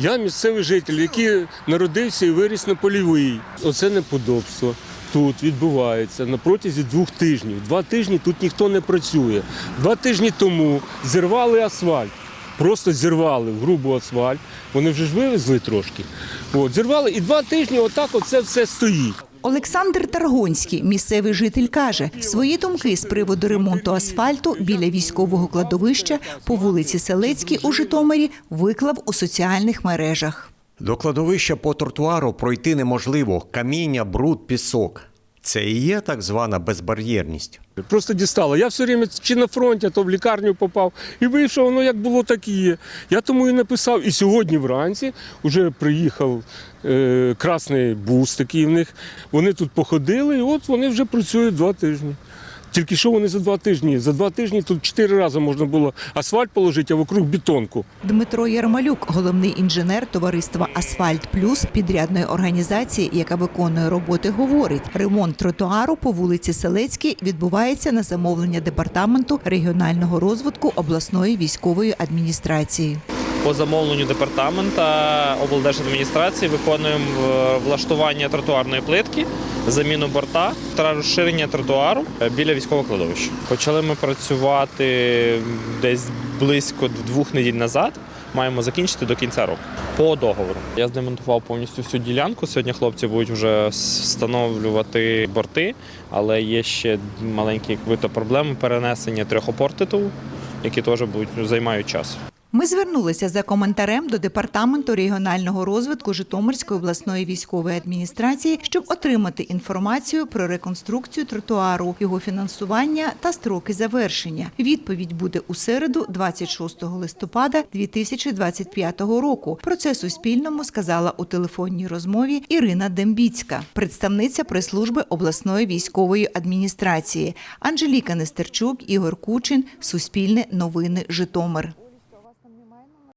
Я місцевий житель, який народився і виріс на польовий. Оце неподобство. Тут відбувається на протязі двох тижнів. Два тижні тут ніхто не працює. Два тижні тому зірвали асфальт. Просто зірвали в грубу асфальт. Вони вже ж вивезли трошки. От, зірвали і два тижні отак оце все стоїть. Олександр Таргонський, місцевий житель, каже, свої думки з приводу ремонту асфальту біля військового кладовища по вулиці Селецькій у Житомирі виклав у соціальних мережах. До кладовища по тротуару пройти неможливо. Каміння, бруд, пісок. Це і є так звана безбар'єрність. Просто дістало. Я все время чи на фронті, а то в лікарню попав. І вийшов, воно як було, так і є. Я тому і написав. І сьогодні вранці вже приїхав е, красний бус такий в них. Вони тут походили, і от вони вже працюють два тижні. Тільки що вони за два тижні? За два тижні тут чотири рази можна було асфальт положити, а вокруг бетонку. Дмитро Ярмалюк, головний інженер товариства Асфальт Плюс підрядної організації, яка виконує роботи, говорить: ремонт тротуару по вулиці Селецькій відбувається на замовлення департаменту регіонального розвитку обласної військової адміністрації. По замовленню департамента облдержадміністрації виконуємо е, влаштування тротуарної плитки, заміну борта та розширення тротуару е, біля військового кладовища. Почали ми працювати десь близько двох неділь назад. Маємо закінчити до кінця року по договору. Я здемонтував повністю всю ділянку. Сьогодні хлопці будуть вже встановлювати борти, але є ще маленькі проблеми перенесення трьох опортиту, які теж будуть займають час. Ми звернулися за коментарем до департаменту регіонального розвитку Житомирської обласної військової адміністрації, щоб отримати інформацію про реконструкцію тротуару, його фінансування та строки завершення. Відповідь буде у середу, 26 листопада 2025 року. Про це Суспільному сказала у телефонній розмові Ірина Дембіцька, представниця прес-служби обласної військової адміністрації. Анжеліка Нестерчук, Ігор Кучин, Суспільне новини Житомир.